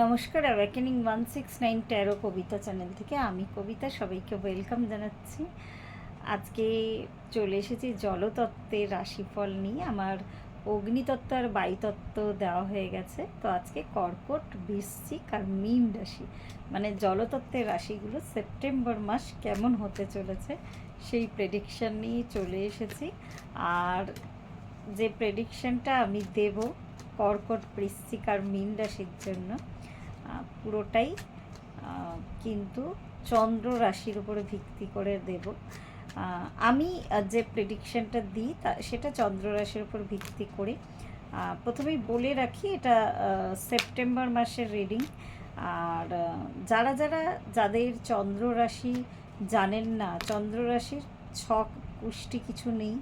নমস্কার awakening one six nine তেরো কবিতা channel থেকে আমি কবিতা সবাইকে ওয়েলকাম জানাচ্ছি। আজকে চলে এসেছি জলতত্ত্বের রাশিফল নিয়ে। আমার অগ্নিতত্ত্ব আর বায়ুতত্ত্ব দেওয়া হয়ে গেছে। তো আজকে কর্কট, বৃশ্চিক আর মীন রাশি মানে জলতত্ত্বের রাশিগুলো সেপ্টেম্বর মাস কেমন হতে চলেছে সেই প্রেডিকশান নিয়ে চলে এসেছি। আর যে প্রেডিকশনটা আমি দেব কর্কট, বৃশ্চিক আর মীন রাশির জন্য পুরোটাই কিন্তু চন্দ্র রাশির উপরে ভিত্তি করে দেব। আমি যে প্রেডিকশনটা দিই, তা, সেটা চন্দ্র রাশির উপর ভিত্তি করে। প্রথমেই বলে রাখি, এটা সেপ্টেম্বর মাসের রিডিং আর যারা যারা, যাদের চন্দ্র রাশি জানেন না, চন্দ্র রাশির ছক, পুষ্টি কিছু নেই,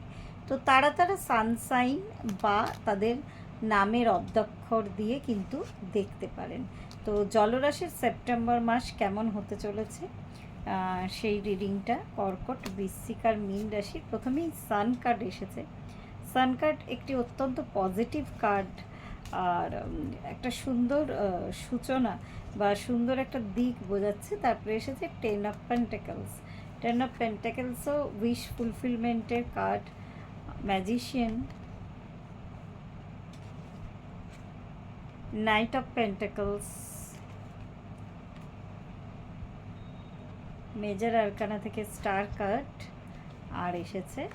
তো তারা তারা সানসাইন বা তাদের নামের অধ্যক্ষর দিয়ে কিন্তু দেখতে পারেন। তো জলরাশির সেপ্টেম্বর মাস কেমন হতে চলেছে? সেই রিডিংটা কর্কট, বৃশ্চিক আর মীন রাশি। প্রথমেই সান কার্ড এসেছে। সান কার্ড একটি অত্যন্ত পজিটিভ কার্ড। আর একটা সুন্দর সূচনা বা সুন্দর একটা দিক বোঝাচ্ছে। তারপরে এসেছে ten of pentacles. Ten of পেন্টাকেলসও wish ফুলফিলমেন্টের card. Magician knight of pentacles major arcana থেকে স্টার কাট আর এসেছে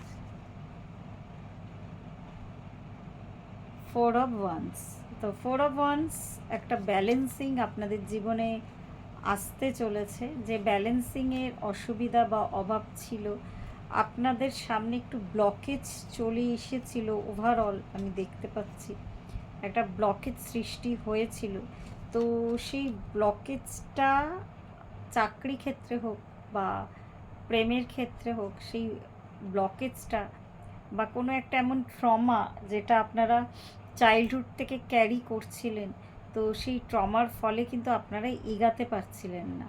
ফোর অফ ওয়ান্স তো ফোর অফ ওয়ান্স একটা ব্যালেন্সিং আপনাদের জীবনে আসতে চলেছে। যে ব্যালেন্সিংয়ের অসুবিধা বা অভাব ছিল, আপনাদের সামনে একটু ব্লকেজ চলে এসেছিল ওভারঅল আমি দেখতে পাচ্ছি। একটা ব্লকেজ সৃষ্টি হয়েছিল। তো সেই ব্লকেজটা চাকরি ক্ষেত্রে হোক বা প্রেমের ক্ষেত্রে হোক, সেই ব্লকেজটা বা কোনো একটা এমন ট্রমা যেটা আপনারা চাইল্ডহুড থেকে ক্যারি করছিলেন, তো সেই ট্রমার ফলে কিন্তু আপনারা এগাতে পারছিলেন না।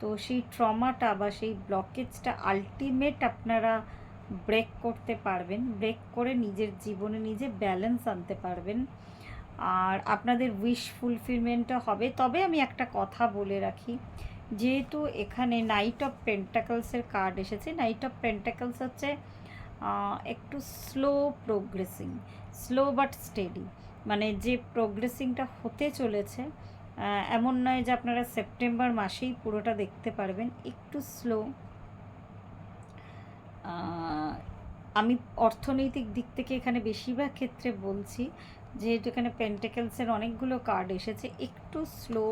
তো সেই ট্রমাটা বা সেই ব্লকেজটা আলটিমেট আপনারা ব্রেক করতে পারবেন ব্রেক করে নিজের জীবনে নিজে ব্যালেন্স আনতে পারবেন। আর আপনাদের উইশ ফুলফিলমেন্টটা হবে। তবে আমি একটা কথা বলে রাখি, যেহেতু এখানে নাইট অফ পেন্টাকলসের কার্ড এসেছে। নাইট অফ পেন্টাকলস হচ্ছে একটু slow progressing slow but steady মানে যে প্রোগ্রেসিংটা হতে চলেছে এমন নয় যে আপনারা সেপ্টেম্বর মাসেই পুরোটা দেখতে পারবেন, একটু স্লো আমি অর্থনৈতিক দিক থেকে এখানে বেশিরভাগ ক্ষেত্রে বলছি যেহেতু এখানে পেন্টেকেলসের অনেকগুলো কার্ড এসেছে, একটু স্লো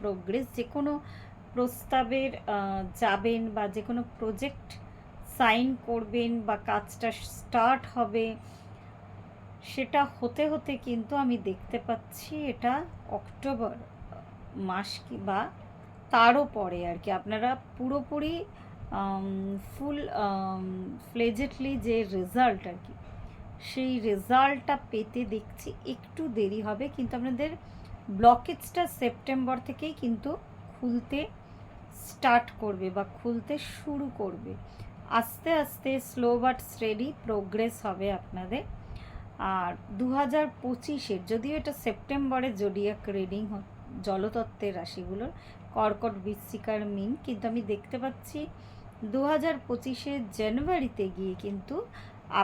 প্রোগ্রেস যে কোনো প্রস্তাবের যাবেন বা যে কোনো প্রজেক্ট সাইন করবেন বা কাজটা স্টার্ট হবে, সেটা হতে হতে কিন্তু আমি দেখতে পাচ্ছি এটা অক্টোবর মাস কি বা তারও পরে আর কি। আপনারা পুরোপুরি ফুল ফ্লেজেটলি যে রেজাল্ট আর কি সেই রেজাল্টটা পেতে দেখছি একটু দেরি হবে, কিন্তু আপনাদের ব্লকেজটা সেপ্টেম্বর থেকেই কিন্তু খুলতে স্টার্ট করবে বা খুলতে শুরু করবে। আস্তে আস্তে স্লো বাট স্টেডি প্রোগ্রেস হবে আপনাদের। আর দু হাজার পঁচিশের যদিও এটা সেপ্টেম্বরে জোডিয়াক রিডিং জলতত্ত্বের রাশিগুলোর, কর্কট বৃশ্চিকার মিন, কিন্তু আমি দেখতে পাচ্ছি দু হাজার পঁচিশে জানুয়ারিতে গিয়ে কিন্তু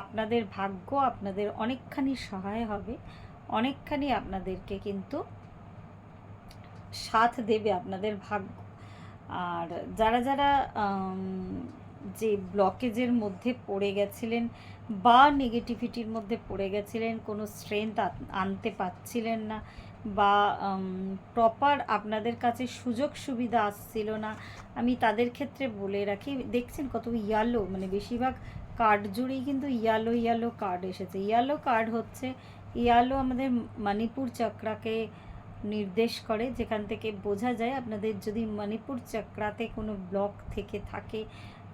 আপনাদের ভাগ্য আপনাদের অনেকখানি সহায় হবে, অনেকখানি আপনাদেরকে কিন্তু সাথ দেবে আপনাদের ভাগ্য। আর যারা যারা যে ব্লকেজের মধ্যে পড়ে গেছিলেন বা নেগেটিভিটির মধ্যে পড়ে গেছিলেন, কোনো স্ট্রেংথ আনতে পারছিলেন না বা প্রপার আপনাদের কাছে সুযোগ সুবিধা আসছিল না, আমি তাদের ক্ষেত্রে বলে রাখি, দেখছেন কত ইয়ালো মানে বেশিরভাগ কার্ড জুড়েই কিন্তু ইয়ালো ইয়ালো কার্ড এসেছে। ইয়ালো কার্ড হচ্ছে ইয়ালো আমাদের মণিপুর চক্রাকে নির্দেশ করে, যেখান থেকে বোঝা যায় আপনাদের যদি মণিপুর চক্রাতে কোনো ব্লক থেকে থাকে,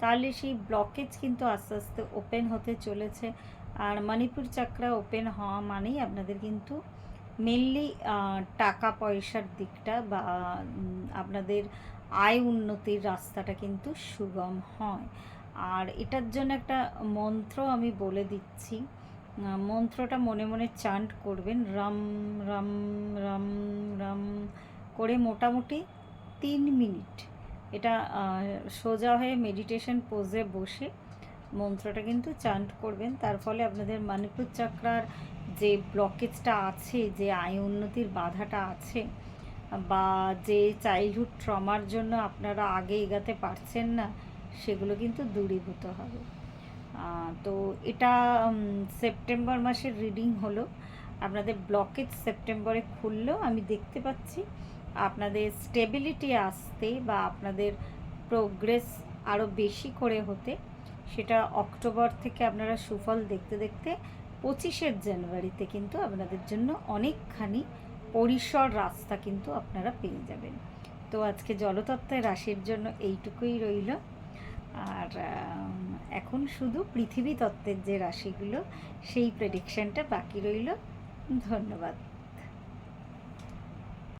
তাহলে সেই ব্লকেজ কিন্তু আস্তে আস্তে ওপেন হতে চলেছে। আর মণিপুর চক্রা ওপেন হওয়া মানেই আপনাদের কিন্তু মেনলি টাকা পয়সার দিকটা বা আপনাদের আয় উন্নতির রাস্তাটা কিন্তু সুগম হয়। আর এটার জন্য একটা মন্ত্র আমি বলে দিচ্ছি। মন্ত্রটা মনে মনে চান্ট করবেন। রাম রাম রাম রাম করে মোটামুটি তিন মিনিট। এটা সোজা হয়ে মেডিটেশন পোজে বসে মন্ত্রটা কিন্তু চান্ট করবেন। তার ফলে আপনাদের মণিপুর চক্রার যে ব্লকেজটা আছে, যে আয় উন্নতির বাধাটা আছে, বা যে চাইল্ডহুড ট্রমার জন্য আপনারা আগে এগাতে পারছেন না সেগুলো কিন্তু দূরীভূত হবে। তো এটা সেপ্টেম্বর মাসের রিডিং হলো। আপনাদের ব্লকেজ সেপ্টেম্বরে খুললেও আমি দেখতে পাচ্ছি। আপনাদের স্টেবিলিটি আসতে বা আপনাদের প্রোগ্রেস আরও বেশি করে হতে, সেটা অক্টোবর থেকে আপনারা সুফল দেখতে দেখতে পঁচিশের জানুয়ারিতে কিন্তু আপনাদের জন্য অনেকখানি পরিসর রাস্তা কিন্তু আপনারা পেয়ে যাবেন। তো আজকে জলতত্ত্বের রাশির জন্য এইটুকুই রইল। আর এখন শুধু পৃথিবী তত্ত্বের যে রাশিগুলো সেই প্রেডিকশনটা বাকি রইল। ধন্যবাদ।